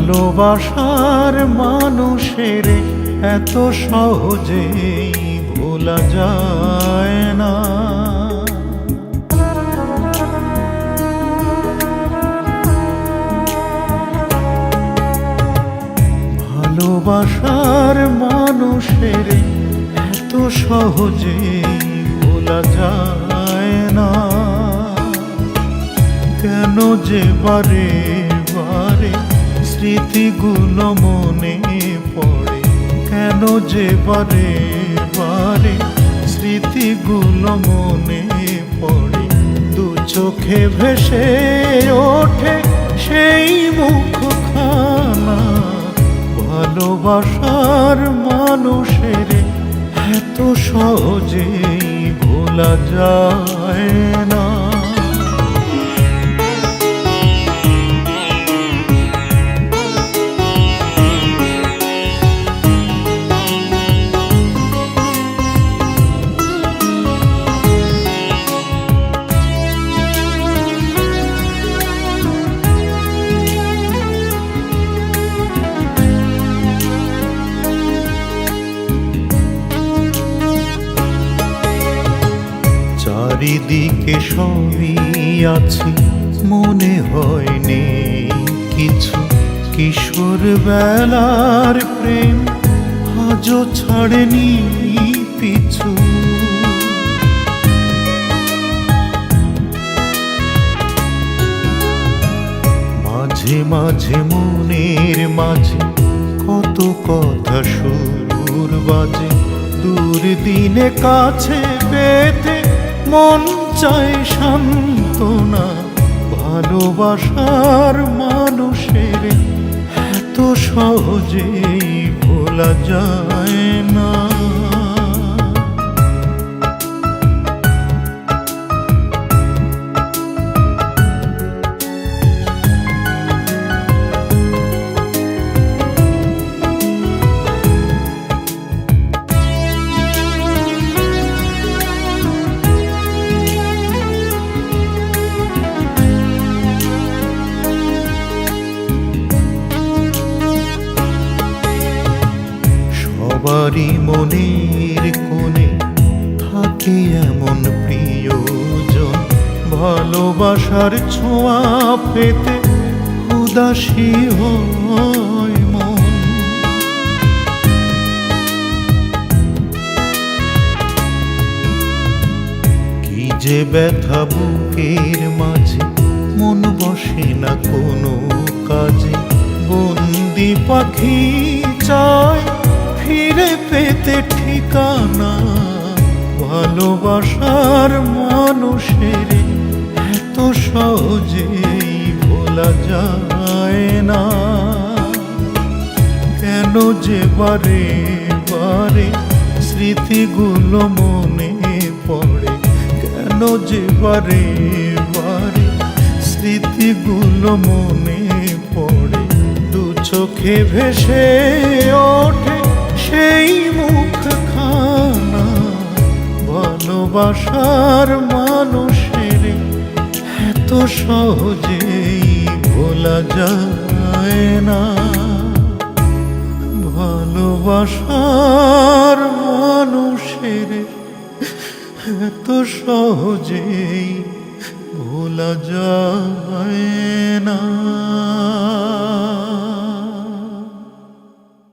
ভালোবাসার মানুষের এত সহজেই ভোলা যায় না। ভালোবাসার মানুষের এত সহজেই ভোলা যায় না। কেন যে বারে বারে স্মৃতিগুলো মনে পড়ে, কেন যে বারে বারে? স্মৃতিগুলো মনে পড়ে, দু চোখে ভেসে ওঠে সেই মুখখানা। ভালোবাসার মানুষের এত সহজেই ভোলা যায় না। চারিদিকে সবই আছে, মনে হয়নি কিছু। কিশোর বেলার প্রেম আজও ছাড়েনি পিছু। মাঝে মাঝে মনের মাঝে কত কথা সুর বাজে, দূর দিনে কাছে পেতে মন চায় সান্ত্বনা ভালোবাসার মানুষের এত সহজেই ভোলা যায়। সবারই মনের কোণে, থাকে এমন প্রিয়জন। ভালোবাসার ছোঁয়া পেতে উদাসী কি যে ব্যথা বুকের মাঝে, মন বসে না কোনো কাজে। বন্দি পাখি চায় ফিরে পেতে ঠিকানা, ভালোবাসার মানুষের এত সহজেই ভোলা যায় না। কেন যে বারে বারে স্মৃতিগুলো মনে পড়ে, কেন যে বারে বারে স্মৃতিগুলো মনে পড়ে, দু চোখে ভেসে ওঠে সেই মুখখানা ভালোবাসার মানুষের এত সহজেই ভোলা যায় না। ভালোবাসার মানুষের এত সহজেই ভোলা যায় না।